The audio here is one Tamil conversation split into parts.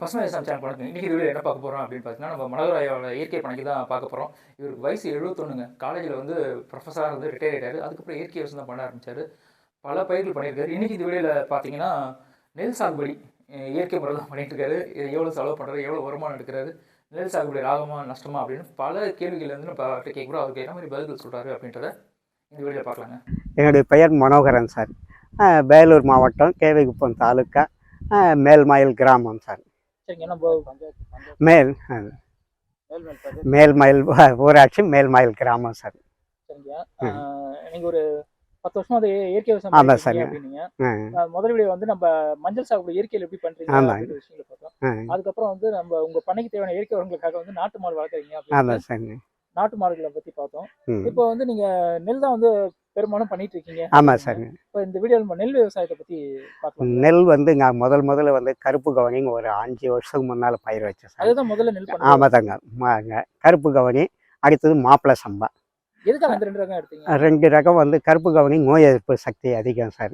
பசுமை தேசம் சேனல் வணக்கம் இன்றைக்கி வீடியோ என்ன பார்க்க போகிறோம் அப்படின்னு பார்த்தீங்கன்னா நம்ம மனோகராயோட இயற்கை பணிக்கு தான் பார்க்க போகிறோம் இவருக்கு வயசு எழுபத்தொன்னுங்க காலேஜில் வந்து ப்ரொஃபஸராக இருந்து ரிட்டையர் ஆகிட்டார் அதுக்கப்புறம் இயற்கை விவசாயம் தான் பண்ண ஆரம்பித்தார் பல பயிர்கள் பண்ணியிருக்காரு. இன்றைக்கி இந்த வீடியோவில் பார்த்தீங்கன்னா நெல் சாகுபடி இயற்கை முறை தான் பண்ணிட்டு இருக்காரு. இது எவ்வளோ செலவு பண்ணுறாரு எவ்வளோ வருமானம் எடுக்கிறாரு நெல் சாகுபடி லாபமாக நஷ்டமா அப்படின்னு பல கேள்விகள் வந்து நம்ம கேட்குறோம். அவருக்கு என்ன மாதிரி பதில்கள் சொல்கிறாரு அப்படின்றத இந்த வீடியோவில் பார்க்கலாங்க. என்னுடைய பெயர் மனோகரன் சார். வேலூர் மாவட்டம் கேவிகுப்பம் தாலுக்கா மேல்மாயில் கிராமம் சார். மேல் பஞ்சாயத்து மேல்மயில் ஊராட்சி மேல்மயில் கிராமம் சார். நீங்க ஒரு பத்து வருஷமா அது இயற்கை விவசாயம் ஆமா பண்ணிட்டு சார். முதல் வீடியோ வந்து நம்ம மஞ்சள் சாகுபடி இயற்கையில் எப்படி பண்றீங்க ஆமா. அப்படின்ற விஷயங்களை பார்த்தோம். அதுக்கப்புறம் வந்து நம்ம உங்க பண்ணைக்கு தேவையான இயற்கை உரங்களுக்காக வந்து நாட்டு மாடு வளர்க்குறீங்க ஆமாம் சார். நாட்டு மாடுகளை பத்தி பார்த்தோம். இப்போ வந்து நீங்க நெல் தான் வந்து பெரும்பாலும் பண்ணிட்டு இருக்கீங்க ஆமாம் சார். இப்போ இந்த வீடியோவில் நம்ம நெல் விவசாயத்தை பத்தி பார்க்கலாம். நெல் வந்து நான் முதல் முதல்ல வந்து கருப்பு கவனிங்க ஒரு அஞ்சு வருஷத்துக்கு முன்னால் பயிர் வச்சேன் சார். அதுதான் முதல்ல நெல் ஆமாம் தாங்க கருப்பு கவனி அடுத்தது மாப்பிளை சம்பா. ரெண்டு ரகம் வந்து கருப்பு கவனி நோய் எதிர்ப்பு சக்தி அதிகம் சார்.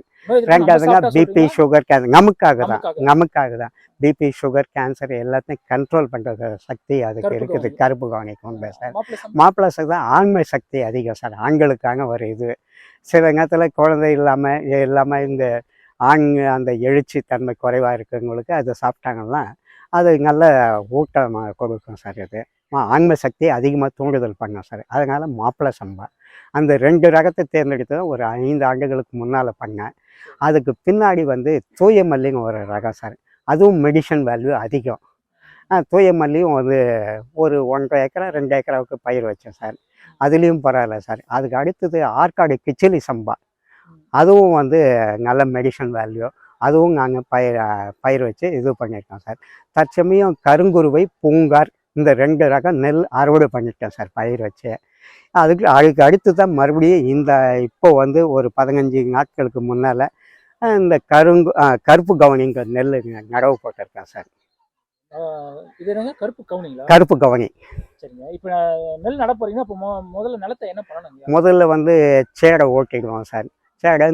ரெண்டாவதுங்க பிபி? சுகர் கேன்சர் நமக்காக தான். நமக்காக. தான். பிபி சுகர் கேன்சர் எல்லாத்தையும் கண்ட்ரோல் பண்ணுற சக்தி அதுக்கு இருக்குது. கருப்பு கவனிக்கு உண்டு சார். மாப்பிள்ளை மாப்பிள்ளை தான் ஆண்மை சக்தி அதிகம் சார். ஆண்களுக்காக ஒரு இது. சில நேரத்தில் குழந்தை இல்லாமல் இல்லாமல் இந்த ஆண் அந்த எழுச்சி தன்மை குறைவாக இருக்கிறவங்களுக்கு அதை சாப்பிட்டாங்கன்னா அது நல்ல ஊட்டமாக கொடுக்கும் சார் இது. ஆன்ம சக்தியை சக்தி அதிகமாக தூண்டுதல் பண்ணும் சார். அதனால் மாப்பிள்ளை சம்பா. அந்த ரெண்டு ரகத்தை தேர்ந்தெடுத்து ஒரு ஐந்து ஆண்டுகளுக்கு முன்னால் பண்ணேன். அதுக்கு பின்னாடி வந்து தூய மல்லிங்க ஒரு ரகம் சார். அதுவும் மெடிசன் வேல்யூ அதிகம். தூய மல்லியும் வந்து ஒரு ஒன்றரை ஏக்கரா ரெண்டு ஏக்கராவுக்கு பயிர் வச்சேன் சார். அதுலேயும் பரவாயில்ல சார். அதுக்கு அடுத்தது ஆற்காடு கிச்சிலி சம்பா. அதுவும் வந்து நல்ல மெடிசன் வேல்யூ அதுவும் நாங்கள் பயிர் பயிர் வச்சு இது பண்ணியிருக்கோம் சார். தற்சமயம் கருங்குருவை பூங்கார் இந்த ரெண்டு ரகம் நெல் அறுவடை பண்ணிட்டேன் சார் பயிர் வச்சு. அதுக்கு அதுக்கு அடுத்து தான் மறுபடியும் இந்த இப்போ வந்து ஒரு பதினஞ்சு நாட்களுக்கு முன்னால் இந்த கருங்கு கருப்பு கவனிங்க நெல் நடவு போட்டிருக்கேன் சார். ஆஹ் இது என்னங்க? கருப்பு கவுனிங்களா? கருப்பு கவனி. சரிங்க. இப்போ நெல் நட இப்போ முதல்ல நிலத்தை என்ன முதல்ல வந்து சேடை ஓட்டிடுவோம் சார். சேடை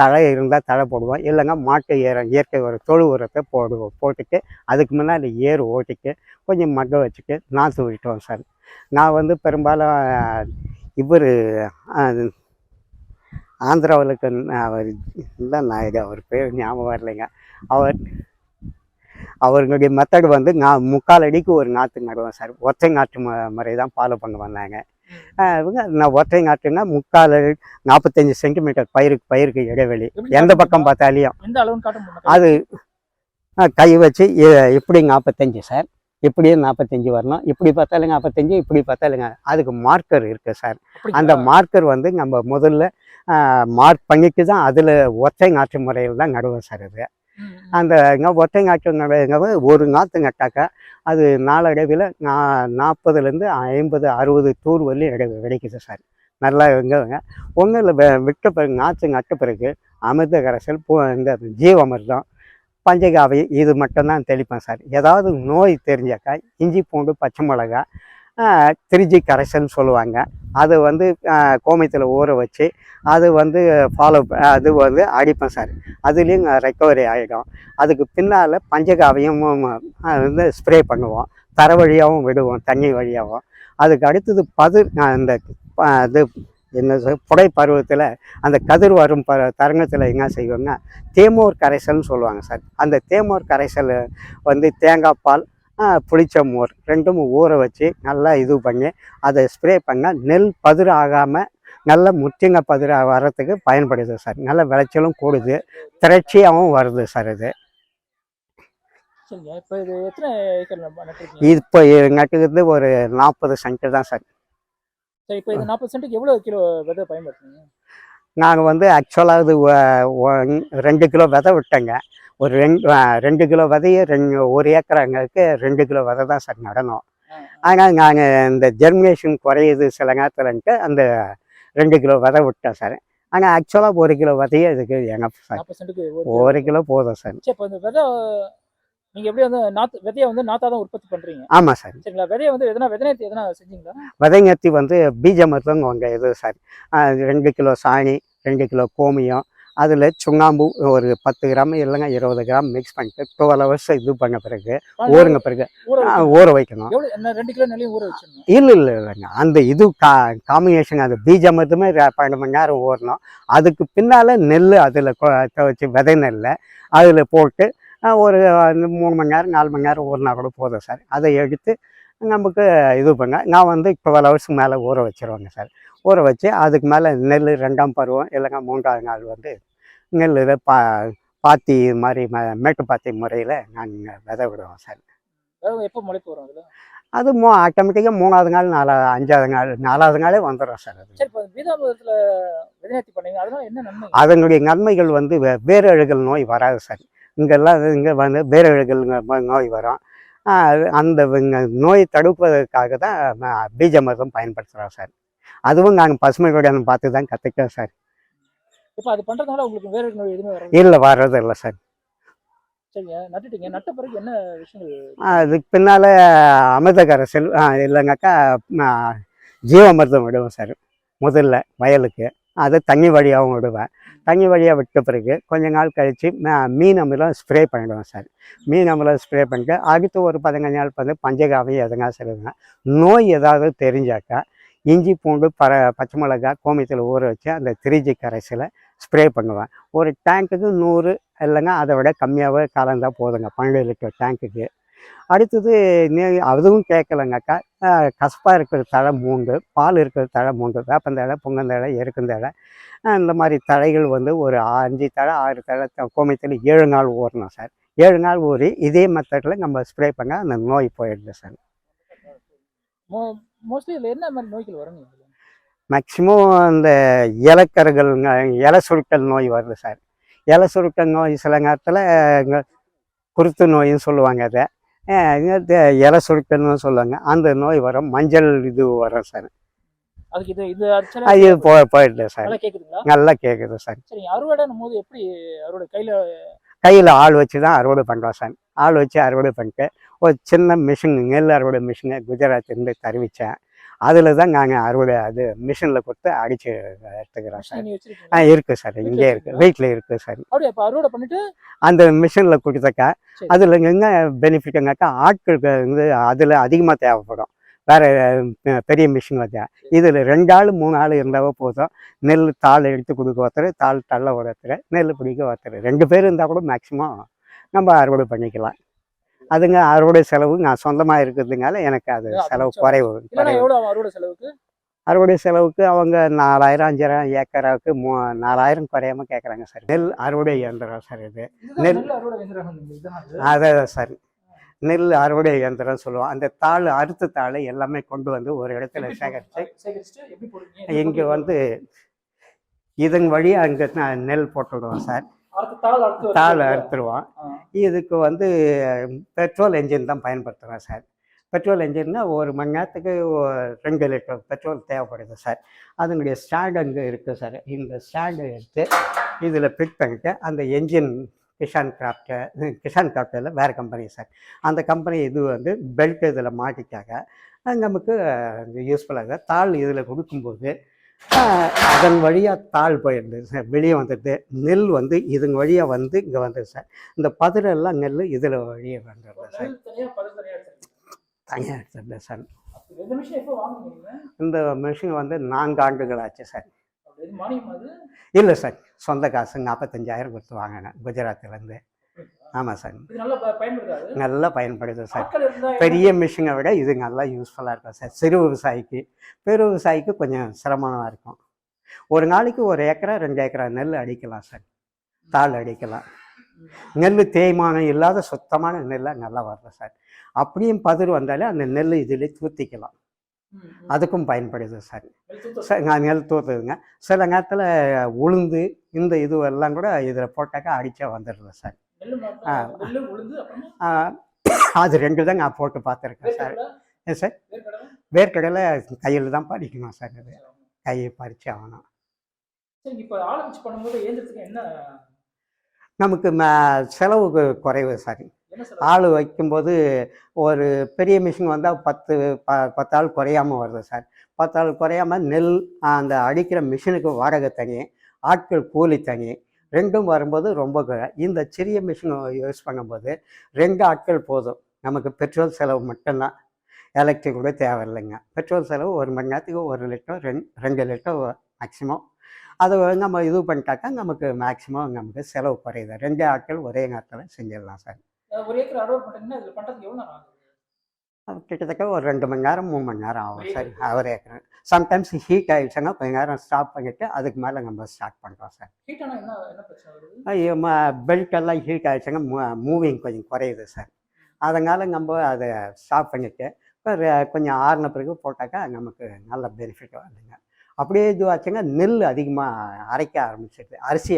தழை இருந்தால் தழை போடுவோம். இல்லைங்க மாட்டு ஏரம் இயற்கை உரம் தொழு உரத்தை போடுவோம் போட்டுட்டு அதுக்கு முன்னாடி ஏர் ஓட்டிட்டு கொஞ்சம் மக்க வச்சுட்டு நாற்று விட்டுவோம் சார். நான் வந்து பெரும்பாலும் இவர் ஆந்திராவிலுக்கு அவர் தான் நாயுடு அவர் பேர் ஞாபகம் வரலைங்க. அவர் அவர்களுடைய மெத்தடு வந்து நான் முக்கால் அடிக்கு ஒரு நாற்று நடுவேன் சார். ஒற்றை நாற்று ம முறை தான் ஃபாலோ பண்ண வந்தாங்க இவங்க நான் ஒற்றை நாற்றுனா முக்கால் நாற்பத்தஞ்சு சென்டிமீட்டர் பயிருக்கு பயிருக்கு இடைவெளி. எந்த பக்கம்? பார்த்தாலையும் அது கை வச்சு இப்படி நாற்பத்தஞ்சு சார்? இப்படியும் நாற்பத்தஞ்சு வரணும்? இப்படி பார்த்தாலுங்க நாற்பத்தஞ்சு இப்படி பார்த்தாலுங்க அதுக்கு மார்க்கர் இருக்குது சார். அந்த மார்க்கர் வந்து நம்ம முதல்ல மார்க் பண்ணிட்டு தான் அதில் ஒற்றை நாற்று முறையில் தான் நடுவோம் சார் இது அந்த இங்கே ஒற்றை நாற்று ஒரு நாற்று நட்டாக்கா அது நாளடைவில் நா நாற்பதுலேருந்து ஐம்பது அறுபது தூர் வரலையும் இடை கிடைக்குது சார். நல்லா இங்கங்க ஒன்றும் இல்லை விட்ட பிறகு நாற்று நட்ட பிறகு அமிர்த கரைசல் பூ இந்த ஜீவமிர்தம் பஞ்சகாவை இது மட்டும்தான் தெளிப்பேன் சார். ஏதாவது நோய் தெரிஞ்சாக்கா இஞ்சி பூண்டு பச்சை மிளகா திருச்சி கரைசல்னு சொல்லுவாங்க. அது வந்து கோமயத்தில் ஊற வச்சு அது வந்து ஃபாலோ அது வந்து அடிப்பேன் சார் அதுலேயும் ரெக்கவரி ஆகிடும் அதுக்கு பின்னால் பஞ்சகாவையும் வந்து ஸ்ப்ரே பண்ணுவோம். தர வழியாகவும் விடுவோம் தண்ணி வழியாகவும் அதுக்கு அடுத்தது பதிர் இந்த இது என்ன புடை பருவத்தில் அந்த கதிர் வரும் ப தரங்கத்தில் என்ன செய்வோம்னா தேமோர் கரைசல்னு சொல்லுவாங்க சார் அந்த தேமோர் கரைசல் வந்து தேங்காய் பால் புளிச்ச மோர் ரெண்டும் ஊற வச்சு நல்லா இது பண்ணி அதை ஸ்ப்ரே பண்ணால் நெல் பதிர் ஆகாமல் நல்ல முற்றிங்க பதிர் வர்றதுக்கு பயன்படுது சார். நல்ல விளைச்சலும் கூடுது. திரட்சியாகவும் வருது சார் இது. இப்போ நட்டுக்கிறது ஒரு நாற்பது சென்ட் தான் சார். இப்போ இது நாற்பது சென்ட்டுக்கு எவ்வளோ கிலோ விதை பயன்படுத்துறீங்க நாங்கள் வந்து ஆக்சுவலாக இது ரெண்டு கிலோ விதை விட்டேங்க. ஒரு ரெண்டு ரெண்டு கிலோ விதைய ரெண்டு ஒரு ஏக்கராங்களுக்கு ரெண்டு கிலோ விதை தான் சார் நடணும். ஆனால் நாங்கள் இந்த ஜெர்மினேஷன் குறையுது சில நேரத்துலன்ட்டு அந்த ரெண்டு கிலோ விதை விட்டேன் சார். ஆனால் ஆக்சுவலாக ஒரு கிலோ விதையே இதுக்கு எங்க சார். ஒரு கிலோ போதும் சார். சரி இப்போ இந்த விதை நீங்க எப்படி வந்து நாத்து விதையை வந்து நாத்தா தான் உற்பத்தி பண்றீங்க? ஆமாம் சார். சரிங்களா விதையை வந்து எதனா விதநேர்த்தி எதனா செஞ்சீங்களா? விதைங்கத்தி வந்து பீஜ மருத்துவம் உங்கள் இது சார். ரெண்டு கிலோ சாணி ரெண்டு கிலோ கோமியம் அதில் சுண்ணாம்பு ஒரு பத்து கிராம் இல்லைங்க இருபது கிராம் மிக்ஸ் பண்ணிட்டு டுவெல் ஹவர்ஸ் இது பண்ண பிறகு ஊறுங்க பிறகு ஊற வைக்கணும். இல்லை இல்லை இல்லைங்க. அந்த இது கா காம்பினேஷன் அது பீஜம் மட்டுமே பன்னெண்டு மணி நேரம் ஊறணும். அதுக்கு பின்னால் நெல் அதில் வச்சு விதை நெல்லை அதில் போட்டு ஒரு அந்த மூணு மணி நேரம் நாலு மணி நேரம் ஊறினா கூட போதும் சார். அதை எடுத்து நமக்கு இது பண்ண நான் வந்து டுவெல் ஹவர்ஸ்க்கு மேலே ஊற வச்சிருவேங்க சார். ஊற வச்சு அதுக்கு மேலே நெல் ரெண்டாம் பருவம் இல்லைங்க மூன்றாவது நாள் வந்து நெல் பா பாத்தி இது மாதிரி ம- மேட்டு பாத்தி முறையில் நாங்கள் விதை விடுவோம் சார். எப்போ முளைப்பு வரும் அதுல? அது மூ ஆட்டோமேட்டிக்காக மூணாவது நாள் நாலா அஞ்சாவது நாள் நாலாவது நாளே வந்துடும் சார் அது. அதனுடைய நன்மைகள் வந்து வே- வேரழுகல் நோய் வராது சார். இங்கெல்லாம் இங்கே வந்து வேரழுகல் நோய் வரும். அந்த நோய் தடுப்பதற்காக தான் பீஜ மருந்தும் பயன்படுத்துகிறோம் சார். அதுவும் நாங்கள் பசுமை கொடியானம் பார்த்து தான் கற்றுக்கிட்டோம் சார். இப்போ அது பண்றதுனால உங்களுக்கு வேற நோய் எதுவுமே வராது இல்லை? வர்றது இல்லை சார். சரிங்க. நட்டுட்டீங்க. நட்ட பிறகு என்ன விஷயங்கள்? அதுக்கு பின்னால் அமிர்தகரசல் இல்லைனாக்கா ஆஹ் ஜீவாமிர்தம் விடுவேன் சார். முதல்ல வயலுக்கு. அது தண்ணி வழியாகவும் விடுவேன். தண்ணி வழியாக விட்ட பிறகு கொஞ்ச நாள் கழித்து மீன் அமிலம் ஸ்ப்ரே பண்ணிடுவேன் சார். மீன் அமிலம் ஸ்ப்ரே பண்ணிட்டு அடுத்து ஒரு பதினஞ்சு நாள் வந்து பஞ்சகாவி எதனா சொல்லுவேன் நோய் ஏதாவது தெரிஞ்சாக்கா இஞ்சி பூண்டு பர பச்சை மிளகாய் கோமியத்தில் ஊற வச்சு அந்த திரிஜி கரைசலை ஸ்ப்ரே பண்ணுவேன். ஒரு டேங்க்குக்கு நூறு இல்லைங்க அதை விட கம்மியாகவே கலந்தால் போதுங்க பன்னெண்டு லிட்டர் டேங்க்குக்கு அடுத்தது அதுவும் கேட்கலங்கக்கா கசப்பாக இருக்கிற தழை மூண்டு பால் இருக்கிற தழை மூண்டு வேப்பந்தழை புங்கந்தழை எருக்குந்தழை இந்த மாதிரி தழைகள் வந்து ஒரு அஞ்சு தழை ஆறு தழை கோமியத்தில் ஏழு நாள் ஊறணும் சார். ஏழு நாள் ஊறி இதே மெத்தடில் நம்ம ஸ்ப்ரே பண்ணால் அந்த நோய் போயிடுது சார். மோஸ்ட்லி இதுல என்ன மாதிரி நோய்கள் வரும்? மேக்சிமம் இந்த இலக்கருகள் இலை சுருட்டல் நோய் வருது சார். இலை சுருட்டல் நோய் சில நேரத்தில் குருத்து நோயின்னு சொல்லுவாங்க அதை. இலை சுருட்டல்னு சொல்லுவாங்க. அந்த நோய் வரும். மஞ்சள் இது வரும் சார். அதுக்கு இது இது அது போ போயிடுது சார். நல்லா கேட்குது சார். போது எப்படி அறுவடை கையில கையில் ஆள் வச்சு தான் அறுவடை பண்ணுறோம் சார். ஆள் வச்சு அறுவடை பண்ணிட்டு ஒரு சின்ன மிஷின் நெல் அறுவடை மிஷினை குஜராத்லேருந்து தருவிச்சேன். அதில் தான் நாங்கள் அறுவடை அது மிஷினில் கொடுத்து அடித்து எடுத்துக்கிறோம் சார். ஆ இருக்குது சார். இங்கே இருக்குது வீட்டில் இருக்குது சார். அறுவடை பண்ணிட்டு அந்த மிஷினில் கொடுத்தாக்கா. அதில் என்ன பெனிஃபிட்டுனாக்கா ஆட்களுக்கு வந்து அதில் அதிகமாக தேவைப்படும். வேறு பெரிய மிஷின் வச்சா இதில் ரெண்டு ஆள் மூணு ஆள் இருந்தாவே போதும். நெல் தாள் எடுத்து கொடுக்க ஒருத்தர் தாள் தள்ள ஒருத்தர் நெல் பிடிக்க ஒருத்தர். ரெண்டு பேர் இருந்தால் கூட மேக்ஸிமம் நம்ம அறுவடை பண்ணிக்கலாம். அதுங்க அறுவடை செலவு நான் சொந்தமாக இருக்கிறதுனால எனக்கு அது செலவு. குறைவு செலவுக்கு? அறுவடை செலவுக்கு அவங்க நாலாயிரம் அஞ்சாயிரம் ஏக்கராவுக்கு மூ நாலாயிரம் குறையாம கேட்குறாங்க சார். நெல் அறுவடை இயந்திரம் சார் இது. நெல். நெல் அறுவடை இயந்திரம் இதுதான் அது. அதை சார். நெல் அறுவடை இயந்திரம் சொல்லுவோம். அந்த தாள் அறுத்த தாள் எல்லாமே கொண்டு வந்து ஒரு இடத்துல சேகரித்து இங்கே வந்து இதன் வழியாக அங்கே நெல் போட்டுவிடுவோம் சார். தாள். அறுத்துருவோம். இதுக்கு வந்து பெட்ரோல் என்ஜின் தான் பயன்படுத்துகிறோம் சார். பெட்ரோல் என்ஜின்னா ஒரு மணி நேரத்துக்கு ரெண்டு லிட்டர் பெட்ரோல் தேவைப்படுது சார். அதனுடைய ஸ்டாண்ட் அங்கே இருக்குது சார். இந்த ஸ்டாண்டை எடுத்து இதில் ஃபிட் பண்ணிட்டு அந்த என்ஜின் கிஷான் கிராஃப்ட்டு கிஷான் கிராஃப்டில் வேறு கம்பெனி சார். அந்த கம்பெனி இது வந்து பெல்ட் இதில் மாட்டிக்காக நமக்கு யூஸ்ஃபுல்லாக தாள் இதில் கொடுக்கும்போது அதன் வழியாக தாள் போயிடுது சார். வெளியே வந்துடுது நெல் வந்து இதன் வழியாக வந்து இங்கே வந்துடுது சார். இந்த பதிரெல்லாம் நெல் இதில் வழியே வந்துடுது சார். தனியாக எடுத்துடுது சார். இந்த மிஷின் வந்து நான்கு ஆண்டுகள் ஆச்சு சார். இல்லை சார். சொந்த காசு நாற்பத்தஞ்சாயிரம் கொடுத்து வாங்கினேன் குஜராத்லேருந்து ஆமாம் சார். நல்லா பயன்படுது சார். பெரிய மிஷினை விட இது நல்லா யூஸ்ஃபுல்லாக இருக்கும் சார். சிறு விவசாயிக்கு பெரு விவசாயிக்கு கொஞ்சம் சிரமமாக இருக்கும். ஒரு நாளைக்கு ஒரு ஏக்கரா ரெண்டு ஏக்கரா நெல் அடிக்கலாம் சார். தாள் அடிக்கலாம். நெல் தேய்மானம் இல்லாத சுத்தமான நெல்லை நல்லா வருது சார். அப்படியும் பதிர் வந்தாலே அந்த நெல் இதிலே தூத்திக்கலாம். அதுக்கும் பயன்படுது சார். சார் நான் நெல் தூத்துதுங்க. சில நேரத்தில் உளுந்து இந்த இது எல்லாம் கூட இதில் போட்டாக்கா அடிச்சா வந்துடுது சார். அது ரெண்டு தான் நான் போட்டு பார்த்துருக்கேன் சார். ஏன் சார்? வேர்க்கடலை? கையில் தான் பறிக்கணும் சார் அது. கையை பறிச்சு ஆகணும். நமக்கு செலவு குறைவு சார். ஆள் வைக்கும்போது ஒரு பெரிய மிஷின் வந்தால் பத்து ப பத்து ஆள் குறையாம வருது சார். பத்து ஆள் குறையாம நெல் அந்த அடிக்கிற மிஷினுக்கு வாடகை தனி ஆட்கள் கூலி தனி ரெண்டும் வரும்போது ரொம்ப இந்த சிறிய மிஷின் யூஸ் பண்ணும்போது ரெண்டு ஆட்கள் போதும். நமக்கு பெட்ரோல் செலவு மட்டும்தான். எலக்ட்ரிக் கூட தேவையில்லைங்க. பெட்ரோல் செலவு ஒரு மணி நேரத்துக்கு ஒரு லிட்டர் ரெண்டு ரெண்டு லிட்டர் மேக்ஸிமம் அதை நம்ம இது பண்ணிட்டாக்கா நமக்கு மேக்ஸிமம் நமக்கு செலவு குறையுது. ரெண்டு ஆட்கள் ஒரே நேரத்தில் செஞ்சிடலாம் சார். ஒரு ஏக்கர் அறுவடை பண்ணுறீங்கன்னா இதில் பண்ணுறதுக்கு எவ்வளோ நேரம் கிட்டத்தட்ட ஒரு ரெண்டு மணி நேரம் மூணு மணி நேரம் ஆகும். சார் அவர் ஏக்கர் சம்டைம்ஸ் ஹீட் ஆகிடுச்சுன்னா கொஞ்ச நேரம் ஸ்டாப் பண்ணிவிட்டு அதுக்கு மேலே நம்ம ஸ்டார்ட் பண்ணுறோம் சார். ஹீட் ஆனா என்ன என்ன பிரச்சனை வருது? ஐயோ பெல்ட் எல்லாம் ஹீட் ஆகிடுச்சுங்க மூவிங் கொஞ்சம் குறையுது சார். அதனால் நம்ம அதை ஸ்டாப் பண்ணிவிட்டு இப்போ கொஞ்சம் ஆறின பிறகு போட்டாக்கா நமக்கு நல்ல பெனிஃபிட் வருதுங்க. அப்படியே இதுவாச்சுங்க நெல் அதிகமாக அரைக்க ஆரம்பிச்சிடுது அரிசி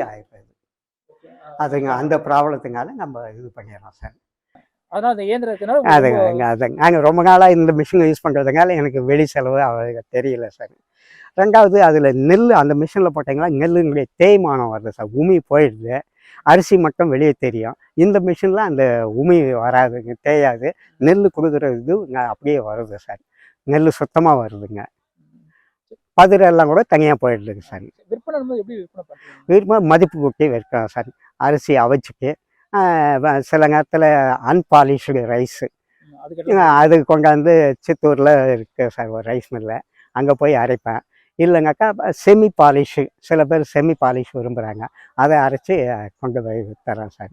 ஓகே அதுங்க அந்த ப்ராப்ளத்துனால நம்ம இது பண்ணிடுறோம் சார். அதனால அந்த அதுங்க அதுங்க அதுங்க. நாங்கள் ரொம்ப நாளாக இந்த மிஷின் யூஸ் பண்ணுறதுனால எனக்கு வெளி செலவு அவ்வளோ தெரியல சார். ரெண்டாவது அதில் நெல் அந்த மிஷினில் போட்டிங்கன்னா நெல்லுங்களுடைய தேய்மானம் வருது சார். உமி போயிடுது. அரிசி மட்டும் வெளியே தெரியும். இந்த மிஷினில் அந்த உமி வராதுங்க தேயாது. நெல் கொடுக்குற இது அப்படியே வருது சார். நெல் சுத்தமாக வருதுங்க. பதிரெல்லாம் எல்லாம் கூட தனியாக போயிடுதுங்க சார். விற்பனை எப்படி விற்பனை மதிப்பு கூட்டி வைக்கிறோம் சார். அரிசி அவிச்சிட்டு சில நேரத்தில் அன்பாலிஷ்டு ரைஸு. அது கொண்டாந்து சித்தூரில் இருக்குது சார் ஒரு ரைஸ் மில்லில் அங்கே போய் அரைப்பேன். இல்லைனாக்கா செமி பாலிஷு சில பேர் செமி பாலிஷ் விரும்புகிறாங்க அதை அரைச்சி கொண்டு போய் தரேன் சார்.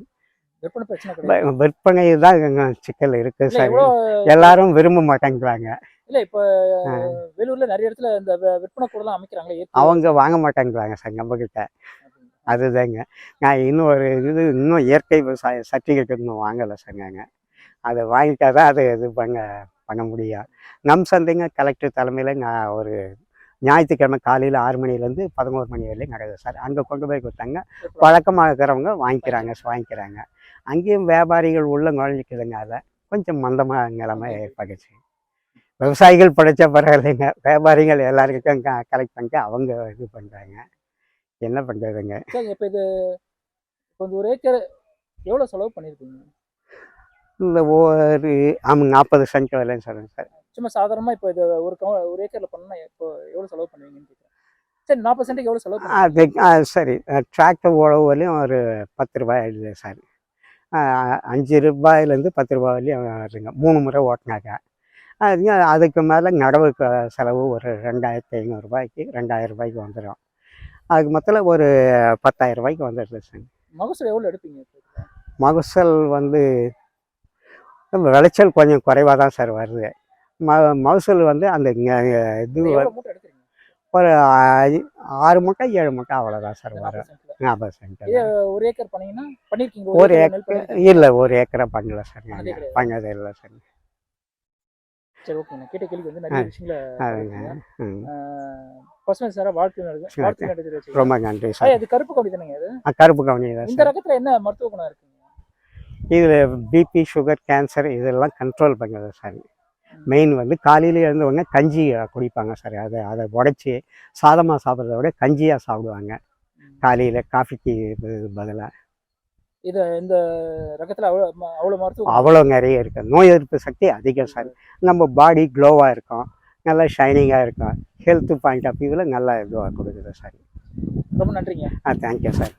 விற்பனை தான் சிக்கல் இருக்குது இல்ல சார். எல்லாரும் விரும்ப மாட்டேங்கிறாங்க. இல்ல இப்ப வேலூர்ல நிறைய இடத்துல இந்த விற்பனை கூடலாம் அமைக்கிறாங்களே. அவங்க வாங்க மாட்டேங்கிறாங்க சார் நம்மக்கிட்ட அதுதாங்க. நான் இன்னும் ஒரு இது இன்னும் இயற்கை விவசாய சர்டிஃபிகேட் இன்னும் வாங்கலை சொன்னாங்க. அதை வாங்கிட்டா அதை இது பண்ண பண்ண முடியும். நம் சந்தைங்க கலெக்டர் தலைமையில் நான் ஒரு ஞாயிற்றுக்கிழமை காலையில் ஆறு மணிலேருந்து பதினோரு மணி வரையிலும் நடக்குது சார். அங்கே கொண்டு போய் கொடுத்தாங்க. பழக்கமாக இருக்கிறவங்க வாங்கிக்கிறாங்க வாங்கிக்கிறாங்க. அங்கேயும் வியாபாரிகள் உள்ள நுழைஞ்சிக்கிறதுனால கொஞ்சம் மந்தமாக நிலைமை ஏற்பட்டுச்சு. விவசாயிகள் படைச்ச பரவாயில்லைங்க வியாபாரிகள் எல்லாருக்கும் கலெக்ட் பண்ணிட்டு அவங்க இது பண்ணுறாங்க என்ன பண்ணுறதுங்க சரி இப்ப இது இந்த ஒரு ஏக்கர் எவ்வளவு செலவு பண்ணிருக்கீங்க? இந்த ஒரு ஆமாம் நாற்பது சென்ட் வரலன்னு சொல்லுங்கள் சார். சும்மா சாதாரணமா இப்ப இது ஒரு கவ- ஒரு ஏக்கர்ல பண்ணா இப்போ எவ்வளவு செலவு பண்ணுவீங்கன்னு கேட்குறேன் சரி நாற்பது சென்ட்டுக்கு எவ்வளவு செலவு அது ஆ, சரி. டிராக்டர் உழவு வரையும் ஒரு பத்து ரூபாய் ஆயிடுது சார். ஆ, அஞ்சு ரூபாயிலேருந்து பத்து ரூபாய் வரையும் வருங்க மூணு முறை ஓட்டினாங்க. அதுங்க அதுக்கு மேலே நடவு க- செலவு ஒரு ரெண்டாயிரத்தி ஐநூறுரூபாய்க்கு ரெண்டாயிரம் ரூபாய்க்கு வந்துடும் அதுக்கு மொத்தத்தில் ஒரு பத்தாயிரம் ரூபாய்க்கு வந்துடுது சார் மகசூல் எவ்வளவு எடுப்பீங்க? மகசூல் வந்து விளைச்சல் கொஞ்சம் குறைவாக தான் சார் வருது. ம மகசூல் வந்து அந்த இது ஒரு ஆறு மூட்டை ஏழு மூட்டை அவ்வளோதான் சார் வரும். 40 சென்ட்ல. நாற்பது சென்ட் இதே ஒரு ஏக்கர் பண்ணீங்கன்னா பண்ணிருக்கீங்க ஒரு ஏக்கர். இல்லை ஒரு ஏக்கரை பண்ணல சார் நாங்கள். பண்ணதே இல்லை சார். சரி ஓகே நான் கேட்ட கேள்வி வந்து நிறைய விஷயங்களை பசுமை சாரா வாழ்த்து நடக்குது. ரொம்ப நன்றி சார் இது கருப்பு கவுனி தானேங்க இது? கருப்பு கவனி தான் இந்த ரகத்துல என்ன மருத்துவ குணம் இருக்குங்க? இதில் பிபி சுகர் கேன்சர் இதெல்லாம் கண்ட்ரோல் பண்ணுறது சார். மெயின் வந்து காலையில் எழுந்தவங்க கஞ்சி குடிப்பாங்க சார். அதை அதை உடச்சி சாதமாக சாப்பிட்றத விட கஞ்சியாக சாப்பிடுவாங்க. காலையில் காஃபிக்கு பதிலாக இது இந்த ரகத்துல அவ்வளவு ம- அவ்வளவு மருத்துவ குணம் அவ்வளோ நிறைய இருக்குது நோய் எதிர்ப்பு சக்தி அதிகம் சார். நம்ம பாடி க்ளோவாக இருக்கும். நல்லா ஷைனிங்காக இருக்கும். ஹெல்த் பாயிண்ட் ஆஃப் வியூவில் நல்லா இதுவாக கொடுக்குது சார். ரொம்ப நன்றிங்க. ஆ தேங்க்யூ சார்.